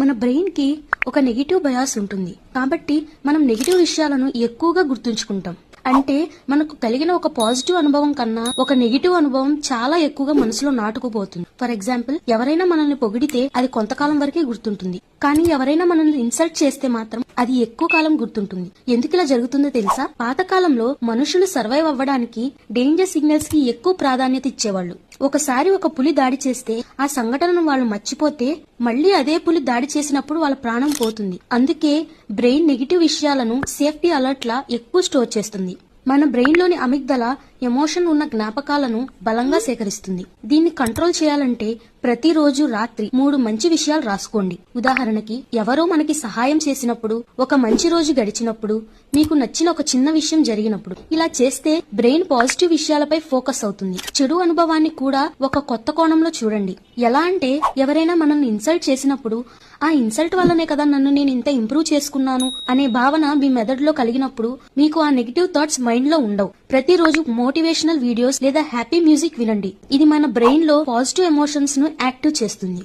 మన బ్రెయిన్కి ఒక నెగిటివ్ బయాస్ ఉంటుంది. కాబట్టి మనం నెగిటివ్ విషయాలను ఎక్కువగా గుర్తుంచుకుంటాం. అంటే మనకు కలిగిన ఒక పాజిటివ్ అనుభవం కన్నా ఒక నెగిటివ్ అనుభవం చాలా ఎక్కువగా మనసులో నాటుకుపోతుంది. ఫర్ ఎగ్జాంపుల్ ఎవరైనా మనల్ని పొగిడితే అది కొంతకాలం వరకే గుర్తుంటుంది. కానీ ఎవరైనా మనల్ని ఇన్సల్ట్ చేస్తే మాత్రం అది ఎక్కువ కాలం గుర్తుంటుంది. ఎందుకు ఇలా జరుగుతుందో తెలుసా? పాతకాలంలో మనుషులు సర్వైవ్ అవ్వడానికి డేంజర్ సిగ్నల్స్కి ఎక్కువ ప్రాధాన్యత ఇచ్చేవాళ్ళు. ఒకసారి ఒక పులి దాడి చేస్తే ఆ సంఘటనను వాళ్ళు మర్చిపోతే మళ్ళీ అదే పులి దాడి చేసినప్పుడు వాళ్ళ ప్రాణం పోతుంది. అందుకే బ్రెయిన్ నెగిటివ్ విషయాలను సేఫ్టీ అలర్ట్ లా ఎక్కువ స్టోర్ చేస్తుంది. మన బ్రెయిన్లోని అమిగ్దల ఎమోషన్ ఉన్న జ్ఞాపకాలను బలంగా సేకరిస్తుంది. దీన్ని కంట్రోల్ చేయాలంటే ప్రతిరోజు రాత్రి మూడు మంచి విషయాలు రాసుకోండి. ఉదాహరణకి ఎవరో మనకి సహాయం చేసినప్పుడు ఒక మంచి రోజు గడిచినప్పుడు మీకు నచ్చిన ఒక చిన్న విషయం జరిగినప్పుడు. ఇలా చేస్తే బ్రెయిన్ పాజిటివ్ విషయాలపై ఫోకస్ అవుతుంది. చెడు అనుభవాన్ని కూడా ఒక కొత్త కోణంలో చూడండి. ఎలా అంటే ఎవరైనా మనల్ని ఇన్సల్ట్ చేసినప్పుడు ఆ ఇన్సల్ట్ వల్లనే కదా నన్ను నేను ఇంత ఇంప్రూవ్ చేసుకున్నాను అనే భావన మీ మెదడులో కలిగినప్పుడు మీకు ఆ నెగిటివ్ థాట్స్ మైండ్లో ఉండవు. ప్రతిరోజు మోటివేషనల్ వీడియోస్ లేదా హ్యాపీ మ్యూజిక్ వినండి. ఇది మన బ్రెయిన్లో పాజిటివ్ ఎమోషన్స్ను యాక్టివ్ చేస్తుంది.